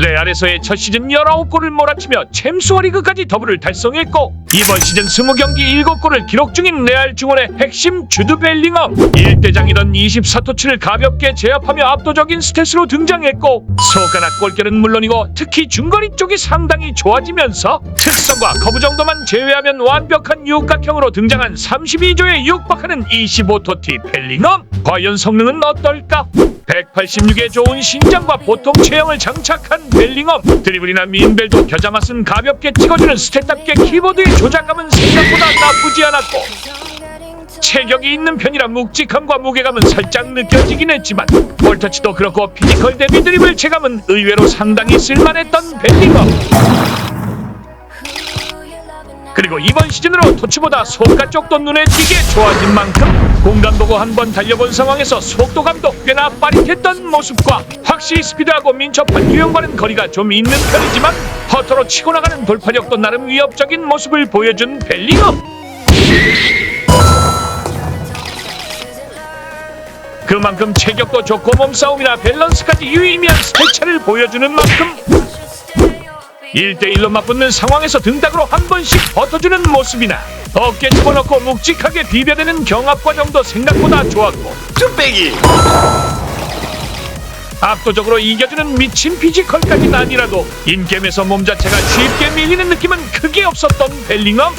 레알에서의 첫 시즌 19골을 몰아치며 챔스와 리그까지 더블을 달성했고 이번 시즌 20경기 7골을 기록 중인 레알 중원의 핵심 주드 벨링엄 1대장이던 24터치를 가볍게 제압하며 압도적인 스탯으로 등장했고 소가나 골결은 물론이고 특히 중거리 쪽이 상당히 좋아지면서 특성과 커브 정도만 제외하면 완벽한 육각형으로 등장한 32조에 육박하는 25토티 벨링엄 과연 성능은 어떨까? 186의 좋은 신장과 보통 체형을 장착한 벨링엄. 드리블이나 민벨도 겨자 맛 은 가볍게 찍어주는 스탯답게 키보드의 조작감은 생각보다 나쁘지 않았고 체격이 있는 편이라 묵직함과 무게감은 살짝 느껴지긴 했지만 볼터치도 그렇고 피지컬 대비 드리블 체감은 의외로 상당히 쓸만했던 벨링엄 그리고 이번 시즌으로 토치보다 속가 쪽도 눈에 띄게 좋아진 만큼 공간 보고 한번 달려본 상황에서 속도감도 꽤나 빠릿했던 모습과 확실히 스피드하고 민첩한 유형과는 거리가 좀 있는 편이지만 허터로 치고 나가는 돌파력도 나름 위협적인 모습을 보여준 벨링엄. 그만큼 체격도 좋고 몸싸움이나 밸런스까지 유의미한 스태차를 보여주는 만큼 1대1로 맞붙는 상황에서 등딱으로 한 번씩 버텨주는 모습이나 어깨 집어넣고 묵직하게 비벼대는 경합 과정도 생각보다 좋았고 쭈빼기. 압도적으로 이겨주는 미친 피지컬까지는 아니라도 인게임에서 몸 자체가 쉽게 밀리는 느낌은 크게 없었던 벨링엄.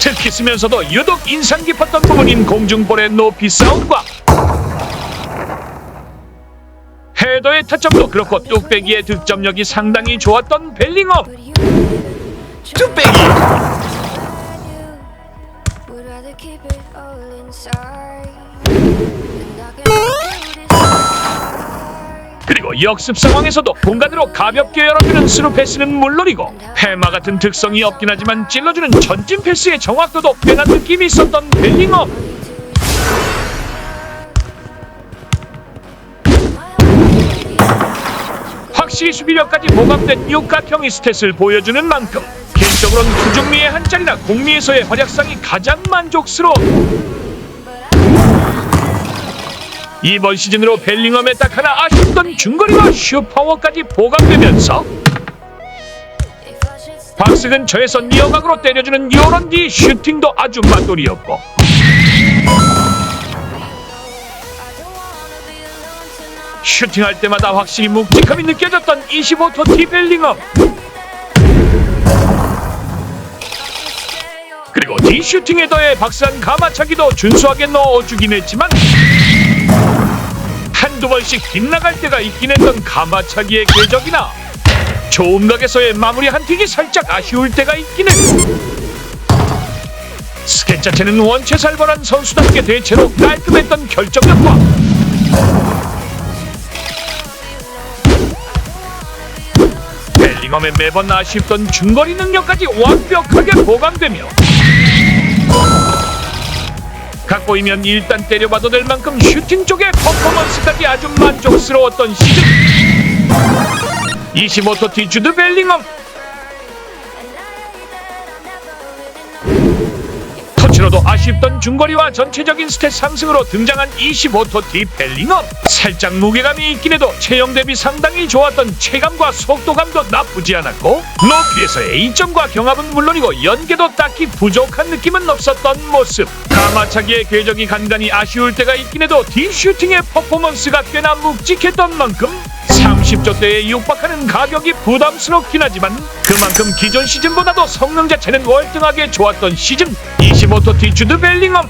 특히 쓰면서도 유독 인상 깊었던 부분인 공중볼의 높이 싸움과 헤더의 타점도 그렇고 뚝배기의 득점력이 상당히 좋았던 벨링엄. this 그리고 역습 상황에서도 공간으로 가볍게 열어주는 스루 패스는 물론이고 해마 같은 특성이 없긴 하지만 찔러주는 전진 패스의 정확도도 꽤나 느낌이 있었던 벨링엄 확실히 수비력까지 보강된 육각형의 스탯을 보여주는 만큼 개인적으로는 구중미의 한 자리나 공미에서의 활약상이 가장 만족스러워. 이번 시즌으로 벨링엄에 딱 하나 아쉽던 중거리와 슈퍼워까지 보강되면서 If I should stay, 박스 근처에서 니어각으로 때려주는 요런 뒤 슈팅도 아주 맛돌이었고 슈팅할 때마다 확실히 묵직함이 느껴졌던 25터 티 벨링엄 Stay or 그리고 뒤 슈팅에 더해 박스한 가마차기도 준수하게 넣어주긴 했지만 한두 번씩 빗나갈 때가 있긴 했던 가마차기의 궤적이나 좋은 각에서의 마무리 한 틱이 살짝 아쉬울 때가 했고 스켓 자체는 원체 살벌한 선수답게 대체로 깔끔했던 결정력과 벨링엄의 매번 아쉽던 중거리 능력까지 완벽하게 보강되며 갖고이면 일단 때려봐도 될 만큼 슈팅 쪽의 퍼포먼스까지 아주 만족스러웠던 시즌. 25터 티 주드 벨링엄 아쉽던 중거리와 전체적인 스탯 상승으로 등장한 25터 티 벨링엄. 살짝 무게감이 있긴 해도 체형 대비 상당히 좋았던 체감과 속도감도 나쁘지 않았고 높이에서의 이점과 경합은 물론이고 연계도 딱히 부족한 느낌은 없었던 모습. 가마차기의 궤적이 간간히 아쉬울 때가 있긴 해도 딥슈팅의 퍼포먼스가 꽤나 묵직했던 만큼 30조대에 육박하는 가격이 부담스럽긴 하지만 그만큼 기존 시즌보다도 성능 자체는 월등하게 좋았던 시즌. 25토 티 주드 벨링엄